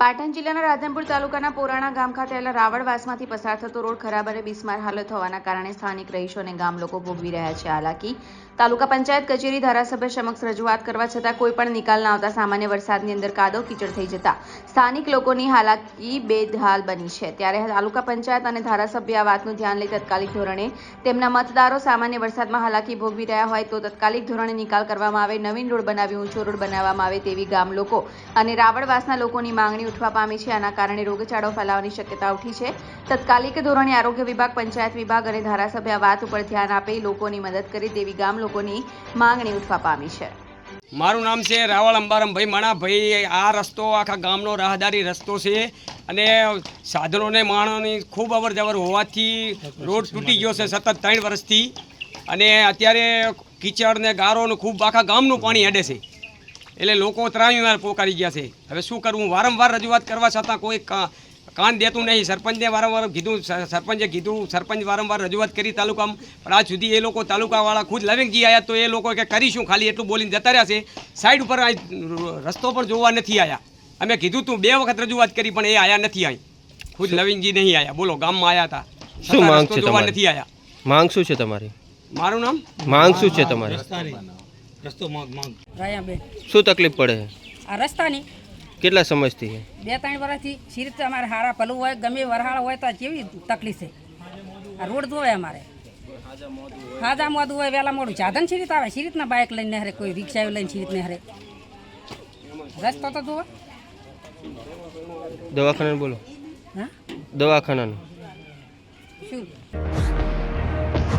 પાટણ જિલ્લાના રાધનપુર તાલુકાના પોરાણા ગામ ખાતે આવેલા રાવણવાસમાંથી પસાર થતો રોડ ખરાબ અને બિસ્માર હાલત હોવાના કારણે સ્થાનિક રહીશો અને ગામ લોકો ભોગવી રહ્યા છે. હાલાકી. તાલુકા પંચાયત કચેરી ધારાસભ્ય સમક્ષ રજૂઆત કરવા છતાં કોઈ પણ નિકાલ ના આવતા સામાન્ય વરસાદની અંદર કાદવ કીચડ થઈ જતા સ્થાનિક લોકોની હાલાકી બેદહાલ બની છે. ત્યારે તાલુકા પંચાયત અને ધારાસભ્ય આ વાતનું ધ્યાન લઈ તત્કાલિક ધોરણે તેમના મતદારો સામાન્ય વરસાદમાં હાલાકી ભોગવી રહ્યા હોય તો તત્કાલિક ધોરણે નિકાલ કરવામાં આવે, નવીન રોડ બનાવી ઊંચો રોડ બનાવવામાં આવે તેવી ગામ લોકો અને રાવણવાસના લોકોની માંગણી ઉઠવા પામી છે. આના કારણે રોગચાળો ફેલાવાની શક્યતા ઉઠી છે. તત્કાલિક ધોરણે આરોગ્ય વિભાગ, પંચાયત વિભાગ અને ધારાસભ્ય વાત ઉપર ધ્યાન આપે લોકોની મદદ કરે તેવી ગામ લોકોની માંગણી ઉઠવા પામી છે. મારું નામ છે રાવળ અંબારમભાઈ મણાભાઈ. આ રસ્તો, આખા ગામનો રાહદારી રસ્તો છે અને સાધનોને, માણસોની ખૂબ અવર જવર હોવાથી રોડ તૂટી ગયો છે સતત ત્રણ વર્ષથી. અને અત્યારે કીચડ ને ગારો ને ખૂબ આખા ગામનું પાણી હેડે છે. એટલે લોકો ત્રાહીમાર પોકારી ગયા છે. હવે શું કરવું વારંવાર રજૂઆત કરવા છતાં કોઈ કા- કાન દેતું નહીં. સરપંચને વારંવાર કીધું સરપંચે કીધું સરપંચ વારંવાર રજૂઆત કરી તાલુકામાં. પણ આજ સુધી એ લોકો તાલુકાવાળા ખુદ લવિંગજી આવ્યા તો એ લોકો કે કરીશું ખાલી એટલું બોલીને જતા રહ્યા છે. સાઈડ ઉપર આ રસ્તો પણ જોવા નથી આવ્યા અમે કીધું તું બે વખત રજૂઆત કરી પણ એ આવ્યા નથી અહીં. ખુદ લવિંગજી નહીં આવ્યા બોલો ગામમાં આવ્યા હતા. શું માંગ છે જોવા તમારી? નથી આવ્યા માંગ શું છે તમારી? મારું નામ? માંગ શું છે તમારી? રાયાબેન શું તકલીફ પડે આ રસ્તાની કેટલા સમજથી છે? બે ત્રણ વર્ષથી સિરીત અમારે હારા પલું હોય ગમે વરહાળ હોય તો કેવી તકલીફ છે? આ રોડ જોવે અમારે. હાજા મોદું હોય વહેલા મોડું. સાધન સિરીત આવે? સિરીતના બાઇક લઈને હરે કોઈ રિક્ષા લઈને સિરીત ને હરે રસ્તો તો જુઓ દવાખાનાનું બોલો. હા? દવાખાનાનું. શું?